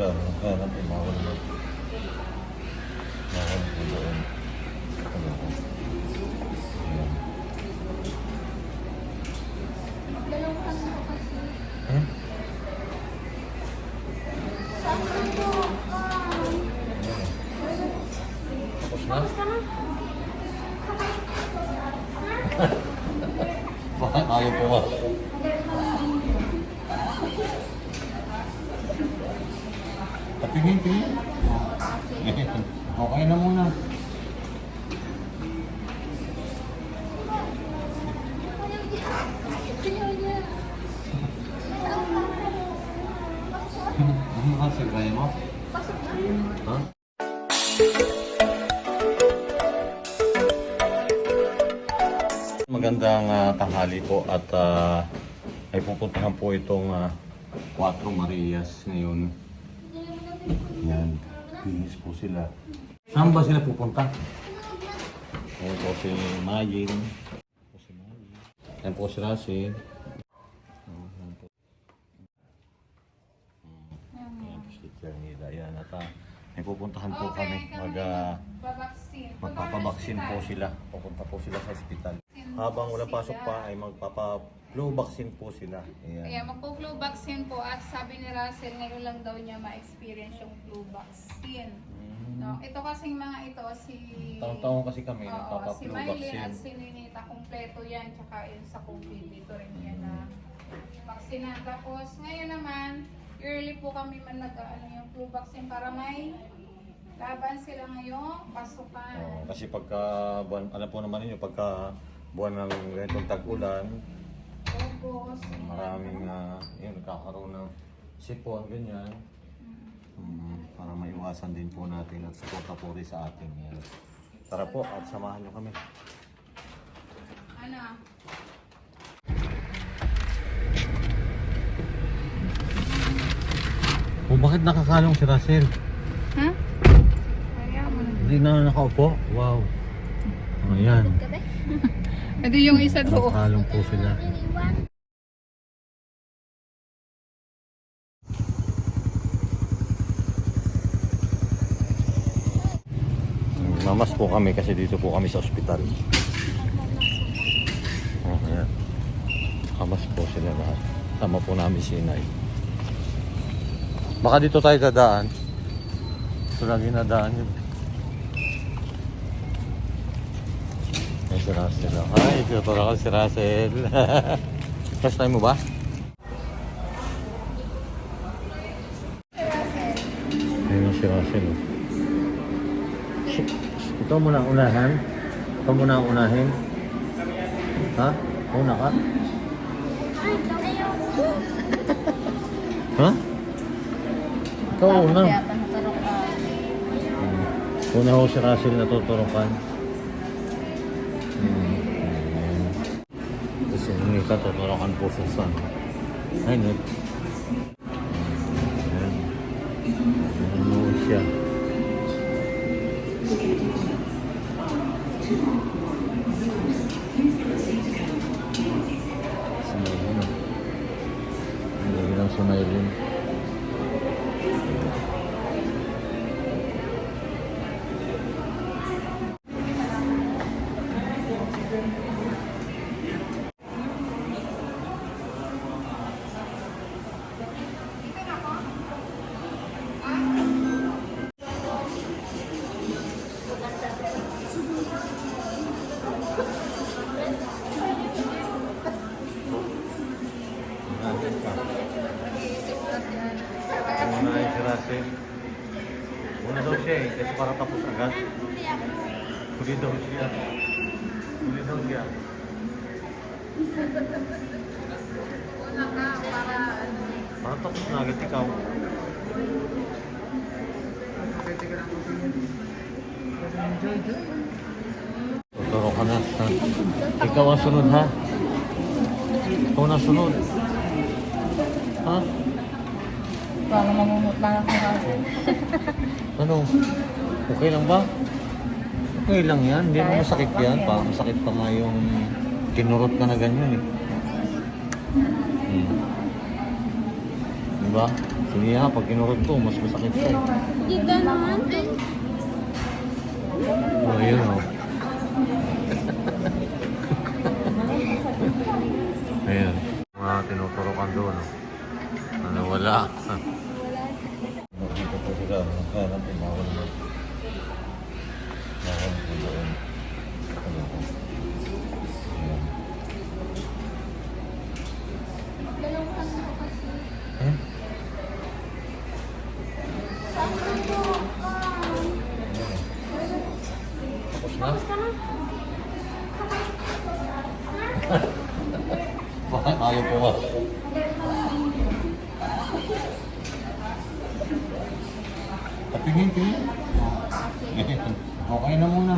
sila. no? Kaya lang po, bawal na. Bawal po doon. Ano po? Ayan. Hmm? Tapos na? Bakit ayaw pumasok? Patingin, tingin. Okay na muna. Ha? Magandang ah, tanghali po at ah, ay pupuntahan po itong ah, Cuatro Marias ngayon. Yan, finish po sila. Saan ba sila pupunta? Ayan po si Mayin. Ayan po si Mayin. Ayan po si Russell. Ayan po. Ayan po si Teacher Nida. Ayan at ah, may pupuntahan po kami. Mag, ah, Babaksin. magpapabaksin po sila. Pupunta po sila sa ospital. Habang wala pasok pa ay magpapa-flu vaccine po sila. Kaya Ayan. magpo-flu vaccine po at sabi ni Russell ngayon lang daw niya ma-experience yung flu vaccine. No, ito kasing mga ito si Taon-taon kasi kami Oo, si nagpapa-flu Mylene vaccine. at si Ninita kompleto yan tsaka yun sa COVID dito rin yan na vaccine Tapos ngayon naman early po kami man nag ano yung flu vaccine para may laban sila ngayong pasukan. Oo, kasi pagka buwan, alam po naman ninyo, pagka buwan ng ganitong tag-ulan, August. maraming uh, yun, nagkakaroon ng sipon, ganyan. Mm, para maiwasan din po natin at suporta po rin sa ating yan. Tara po at samahan nyo kami. Ano? O bakit nakakalong si Russell? Ha? Na. Hindi na nakaupo? Wow. Ayan. Ito yung isa doon. Nakakalong po sila. Mamas po kami kasi dito po kami sa ospital. Oh, ayan. Mamas po sila lahat. Tama po namin si Inay. Baka dito tayo dadaan. Ito lagi nadaan yun. Ay, si Russell. oh. Hi, tinuturo ko si Russell. First time mo ba? Ayun si Russell. oh. Shit. Ito muna ang unahan. Ito ang unahin. Ha? Una ka? Ha? Ikaw una. Hmm. Una ho si Russell natuturukan. Hmm. Tapos yung Nika tuturukan po sa son. Ay, net. Ayan. Nanonood siya. Sumayin Tuturo ka na. ha? Ikaw ang sunod ha? Ikaw na sunod. Ha? Para mamumutla na Russell. Ano? Okay lang ba? Okay lang yan. Hindi mo masakit yan. Pa, masakit pa nga yung kinurot ka na ganyan eh. Hmm. Diba? Sige nga, pag kinurot ko, mas masakit to. Hindi gano'n. Oh, yun oh. Ayan. Mga tinuturokan doon. oh. Ano, wala. Dito po sila. Kaya natin, bawal na. Bawal po doon. Ano po. Ayan. Dalawang ano kasi. Eh? Saan ka po? Tapos na? Tapos ka na? Bakit ayaw po ba? Patingin, tingin. Okay na muna.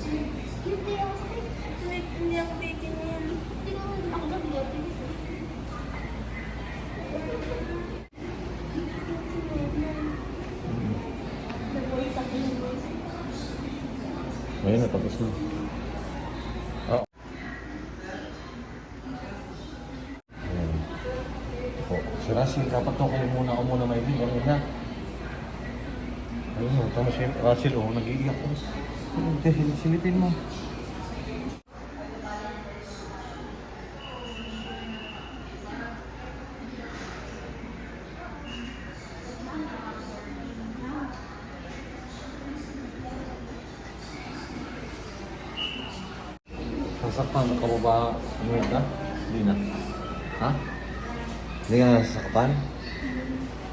Hindi ako sakit. Hindi ako ako ako nag-loading. Ayun na, tapos na. Oh. Ayan. Po, si Russell, dapat to kayo muna ako muna may bigyan na. Ayun mo, tama si Russell, oh, nag-iiyak ko. Hindi, sil- silipin mo. Nasaktan ka mo ba? Umuwi ka? Hindi na. Ha? Hindi ka nasaktan?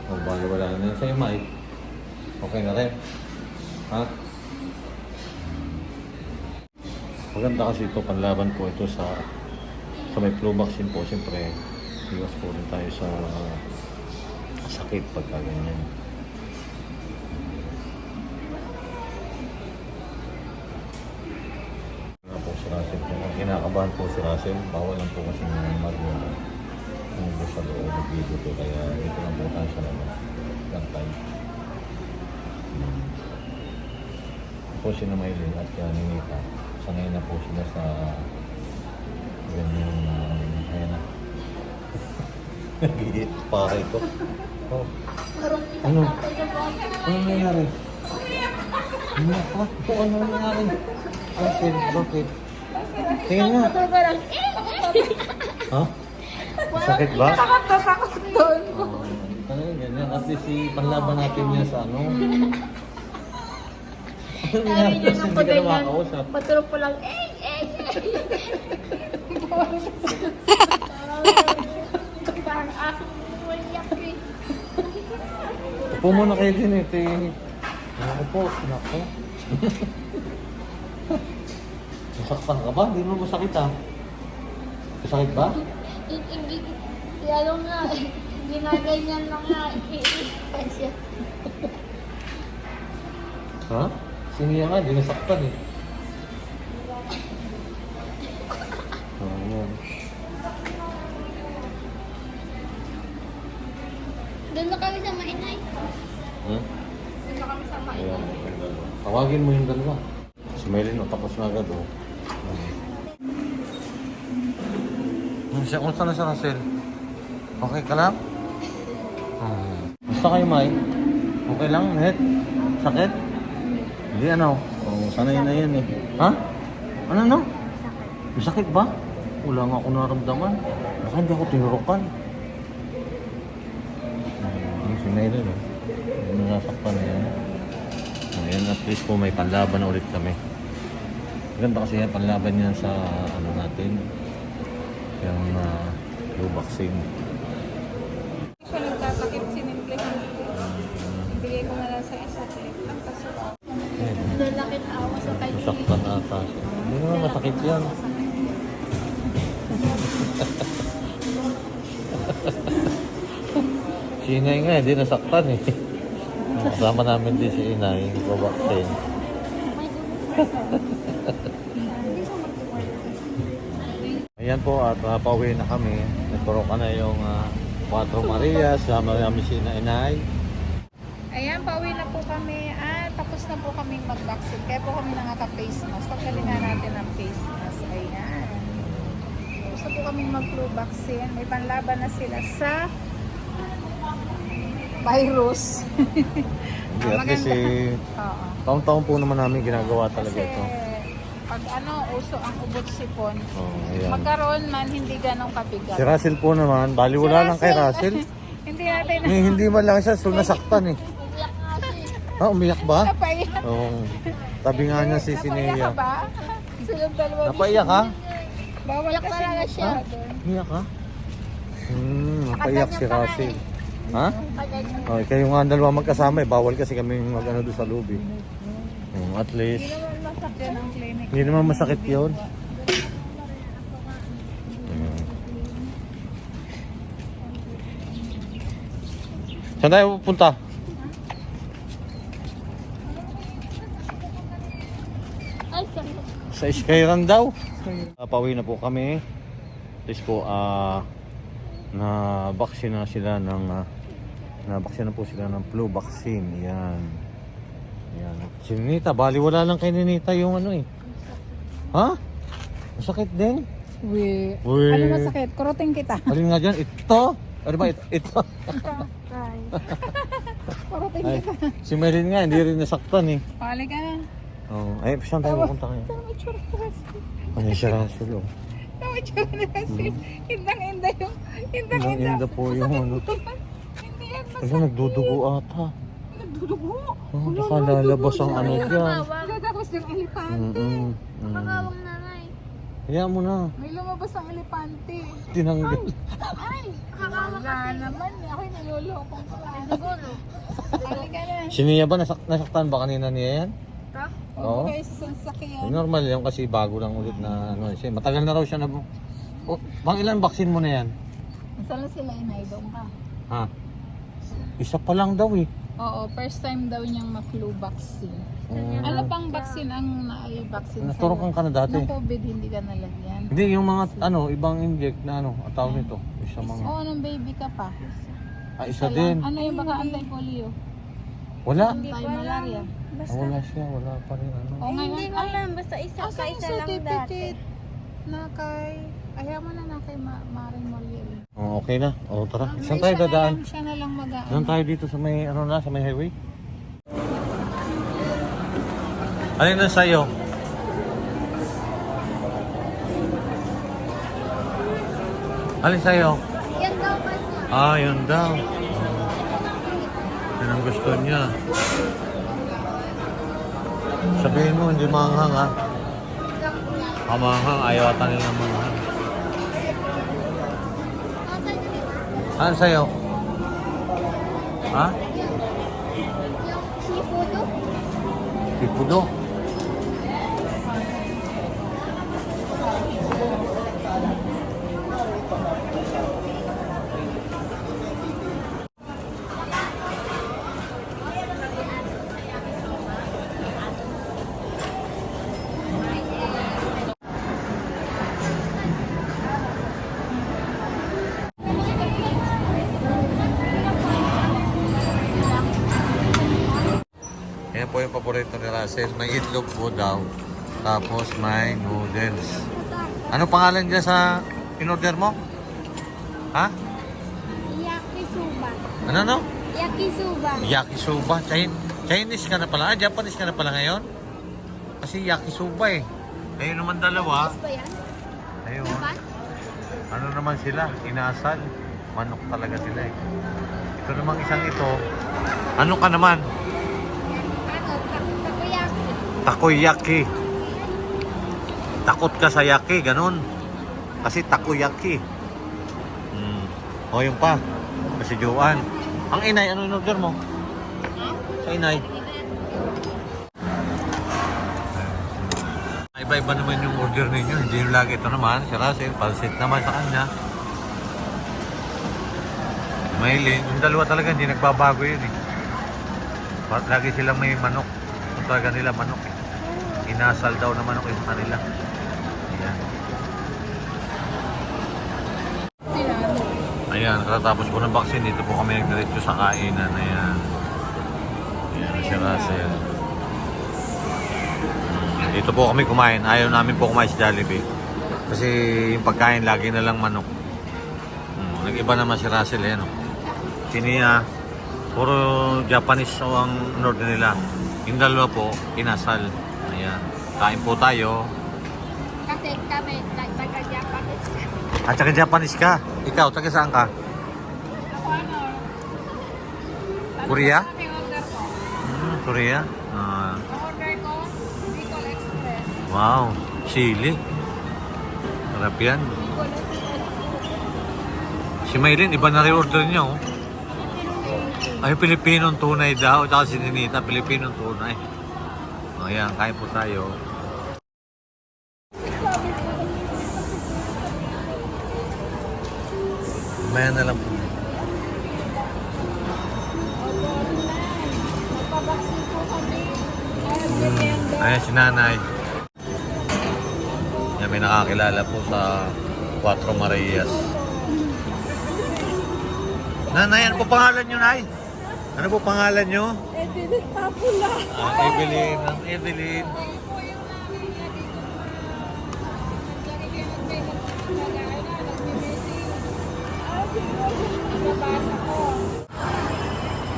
O, bali wala na yun sa'yo, Mike. Okay na rin. Ha? Maganda kasi ito, panlaban po ito sa sa may flu vaccine po. Siyempre, iwas po rin tayo sa sakit pagka ganyan. Wala po si Russell. Kinakabahan po si Russell, bawal lang po kasi ng. Ano po sa loob ng video to, kaya dito lang po tayo sa labas. Gantay. Hmm. Po si na Maylin at uh, Ninita. Sanay na po sila sa ganyan uh, ayan na. Nagigit pa ito. Oh, Ano? ano nangyari? Nakat po, ano nangyari? Russell, bakit? Tingnan nga. Ito. Eh! Ha? Sakit ba? Takot na takot doon. Oo, talaga ganyan. At least si panlaban natin niya sa ano. Sabi niya nung na ganyan, patulog po lang, eh, eh, eh. Parang aso umiyak eh. Upo muna kayo din eh. Yung... Ako po, nako. Masaktan ka ba? Hindi mo masakit ah. Masakit ba? Hindi, ano nga, eh, ginaganyan lang nga, iipan siya. Siniya nga, di nasaktan eh. Doon na kami sa mainay. Hmm? Doon na kami sa mainay. Ayan, yung dalawa. Tawagin mo yung dalawa. Si Melin, oh, tapos na agad, oh. Hmm, siya, kumusta na siya, Russell? Okay ka lang? Hmm. Basta kayo, Mai? Okay lang, Net? Sakit? Hindi, ano? Oh, sanay na yan, eh. Ha? Ano, no? May sakit ba? Wala nga ako naramdaman. Baka hindi ako tinurukan. Hmm, si Melin, oh. Yung nasakpan na yan. Ayan, at least po may panlaban na ulit kami. Ganda kasi yan, panlaban yan sa ano natin. Yung uh, flu vaccine. Masakit yan. Sinay nga, hindi nasaktan eh. kasama namin din si Inay, nagbabaksin. Ayan po at uh, pauwi na kami. Nagturo ka na yung uh, Cuatro Maria, sama namin si Inay. Ayan, pauwi na po kami. Ah, tapos na po mag-vaccine. Kaya po kami nakaka-face mask. Tanggalin na natin ang face mask. Ayan. Na po kaming mag-flu vaccine. May panlaban na sila sa virus. Hindi, at least eh, Oo. taon-taon po naman namin ginagawa talaga Kasi ito. pag ano, uso ang ubot sipon, Oh, ayan. magkaroon man hindi ganong kabigat. Si Russell po naman, baliwala Si lang kay Russell. hindi natin Eh, hindi man lang siya, so nasaktan eh. Ah, umiyak ba? napaiyak. Oo. Tabi nga niya si Napaiyak Sineya. ka ba? Silang dalawa. Napaiyak ka? Bawal kasi talaga siya. doon. Umiyak ka? Hmm, napaiyak si Russell. Ha? Oh, kayo nga ang dalawa magkasama eh. Bawal kasi kami mag ano doon sa lobby. Hmm, at least, hindi naman masakit yun. Hmm. Saan tayo pupunta? Ay, siyempre. Sa Skyran daw. Uh, pauwi na po kami. Tapos po, ah, na vaccine na sila ng, ah, na vaccine na po sila ng flu vaccine. Yan. Yan. Si Ninita, bali wala lang kay Ninita yung ano eh. Ha? Masakit din. Uy. Uy. Ano masakit? Kurutin kita. Alin nga dyan? Ito? Ano ba? Ito? ito? Kurutin Ay, kita. si Maylin nga, hindi rin nasaktan eh. Pali ka na. Oh, ay, saan tayo pupunta ngayon? Tama tsura kasi. Ano siya Russell oh. Tama tsura kasi. Hindang-hinda yung... Hindang-hinda. Hindang-hinda po yung ano. Hindi yan Ano, nagdudugo ata. nagdudugo. Oh, baka lalabas ang ano dyan. Lalabas yung elepante. Mm-mm. Mm. Kakawang nanay. Hayaan mo na. May lumabas ang elepante. Tinanggal. Ay, kakawang Wala naman. Ako'y nilolokong ko. Siguro. Pali ka na. Si Nia ba nasak nasaktan ba kanina niya yan? Huwag Oo. mo kayo sa sasakyan. Normal yan kasi bago lang ulit na ano siya. Matagal na raw siya na... Oh, bang ilan vaccine mo na yan? Saan na sila inaidong ka? Ha? Isa pa lang daw eh. Oo, first time daw niyang ma-flu vaccine. Oh. Ano pang vaccine ang na-vaccine Naturokan ka na dati. Ng COVID, hindi ka nalagyan. Hindi, yung mga ano, ibang inject na ano, ang tawag nito. Isa mga... Oo, nung baby ka pa. Ah, isa Isa din. lang. Ano yung baka anti-polio? Wala. Anti-malaria. Ah, wala siya, wala pa rin ano. O ngayon, Hindi ko ay, alam. Basta isa asan pa yung isa lang dati. certificate? Na kay, ayaw mo na na kay Ma Maring Moriel. Oh, okay na. O, tara. May Saan tayo siya na dadaan? lang- Siya na lang mag-aan. Doon tayo dito sa may ano na, sa may highway. Alin na sa'yo? Alin sa'yo? Yan daw ba niya? Ah, yun daw. Yan ang gusto niya. Sabihin mo, hindi manghang ha. Kamanghang, ayaw ata nila manghang. Ano sa'yo? Ha? Yung seafood. Yung paborito ni Russell. May itlog po daw. Tapos may noodles. Ano pangalan dyan sa in-order mo? Ha? Yakisoba. Ano no? Yakisoba. Yakisoba. Chin Chinese ka na pala. Ah, Japanese ka na pala ngayon? Kasi yakisoba eh. Ayun naman dalawa. Ba yan? Ayun. Ba? Ano naman sila? Inasal. Manok talaga sila eh. Ito namang isang ito. Ano ka naman? Tak- Takoyaki. Takot ka sa yaki, ganun. Kasi takoyaki. Hmm. O, yung pa. Kasi Joan. Ang inay, ano in-order mo? Sa inay. Iba-iba naman yung order ninyo. Hindi yung lagi ito naman. Si Russell, pansit naman sa kanya. Maylin, yung dalawa talaga hindi nagbabago yun eh. Lagi silang may manok. Kung talaga nila manok eh. Inasal daw na manok yung kanila. Ayan. Ayan, katatapos po ng vaccine, dito po kami nagdiretso sa kainan. Ayan. Ayan, si Russell. Dito po kami kumain. Ayaw namin po kumain sa Jollibee. Kasi yung pagkain lagi na lang manok. Hmm, nag-iba naman si Russell. Ayan, oh. Siniya, puro Japanese so ang order nila. Yung dalawa po, inasal. Ayan. Kain po tayo. Kasi kami, nagtaga-Japanese At saka Japanese ka. Ikaw, taga saan ka? Ako ano? Korea? Yung order ko? Hmm, Korea? Ah, order ko, Bicol Express. wow, chili. Sarap yan. Bicol Express. Si Maylin, iba na re-order niya, oh. Ay, Pilipinong tunay daw. Tsaka si Ninita, Pilipinong tunay. Ayan, kain po tayo. Maya na lang po. Hmm. Ayan si nanay. Yan, may nakakilala po sa Cuatro Marias. Nanay, ano po pangalan nyo, Nay? Ano po pangalan nyo? Evelyn Papula. Ah, Evelyn. Ang Evelyn.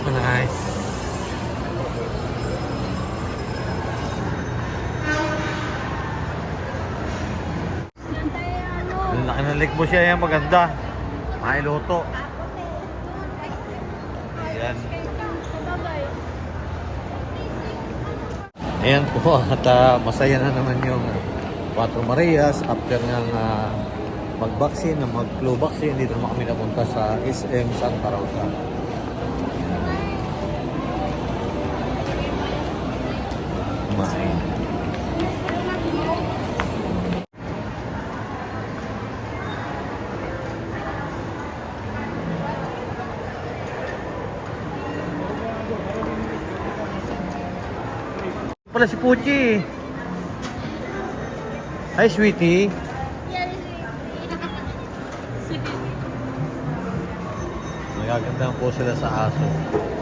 Ano. Ang laki ng leg mo siya yan, maganda. Mailuto. Ayan. Bye-bye. Ayan po, at ah, masaya na naman yung Cuatro Marias after ng uh, mag-vaccine, mag-flu vaccine, dito naman kami napunta sa SM Santa Rosa. Kumain. Pala si Puchi. Hi, sweetie. Nagaganda po sila sa aso.